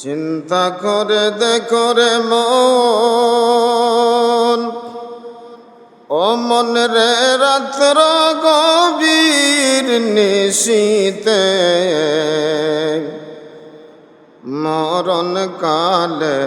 চিন্তা করে দেখো রে মন। ও মন রে রাত্র গভীর নিশীতে। মরণ কালে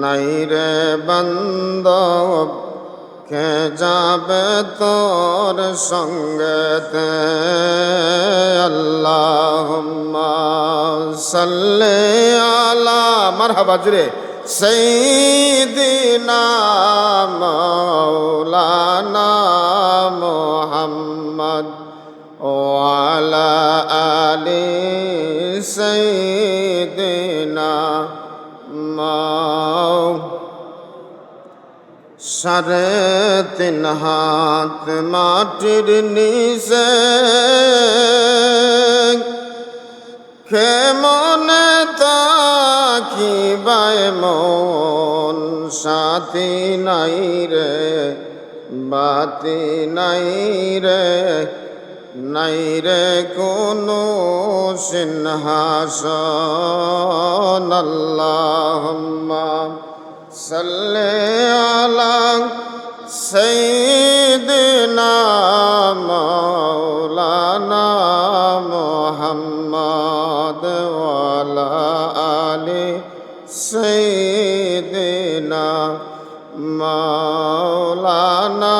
নাই রে বন্ধব কে যাবে তোর সঙ্গেতে আল্লাহ সাল্লে আলা মারহাবা, জুড়ে সৈদিনা মৌলানা মোহাম্মদ ওয়ালা আলি সৈদিনা মাও সাড়ে তিন হাত মাটির নিচে কে মনে তাকি বায় মন সাথী নাই রে বাতি নাই রে নাই রে কোনো সিংহাসন আল্লাহুম্মা সাল্লি আলা সাইয়্যিদিনা মাওলানা মুহাম্মদ ওয়ালা আলি সাইয়্যিদিনা মাওলানা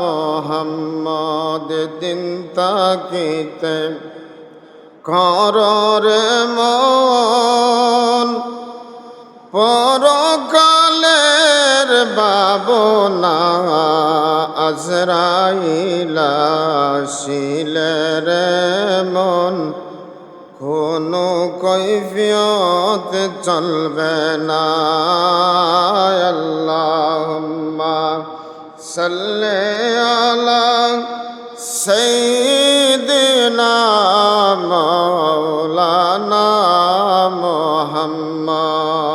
মুহাম্মদ দিন তাকিতে কররে মন পরকালের বাবনা আজরাইলা শিলের মন। কোনো কৈফিয়ত চলবে না। আল্লাহুম্মা সাল্লি আলা সাইয়্যিদিনা মাওলানা মুহাম্মদ।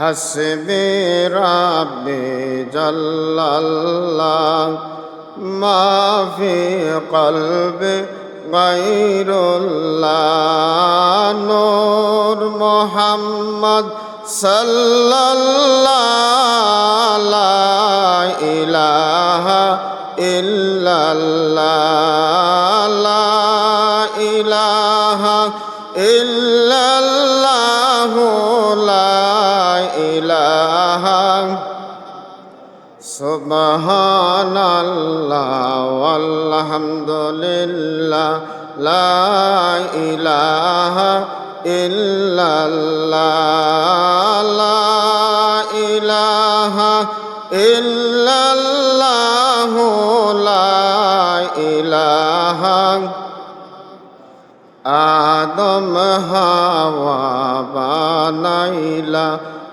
হসবে রাবে জল্লাল্লাহ মাফি কলবে গৈরুল্লাহ নূর মোহাম্মদ সাল্লাল্লাহ। সুবহানাল্লাহ আলহামদুলিল্লাহ লা ইলাহা ইল্লাল্লাহ লা ইলাহা ইল্লাল্লাহ লা ইলাহা আদম হাওয়া বানাইলা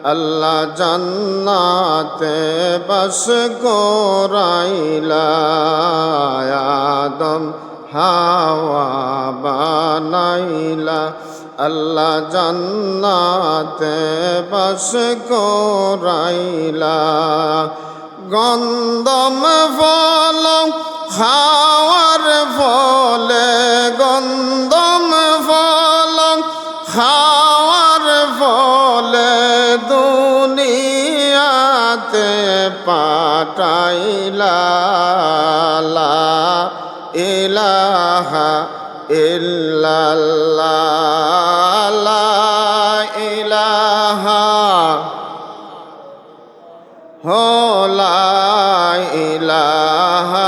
আল্লাহ জান্নাতে বস গোরাইলা আদম হাওয়া বানাইলা। আল্লাহ জান্নাতে বস গোরাইলা। গন্ধম ফল খাওয়ার ফলে গন্ধম দুনিয়াতে পাঠাইলা ইলাহা ইল্লা ইল্লাল্লাহ ইলাহা হো লা ইলাহা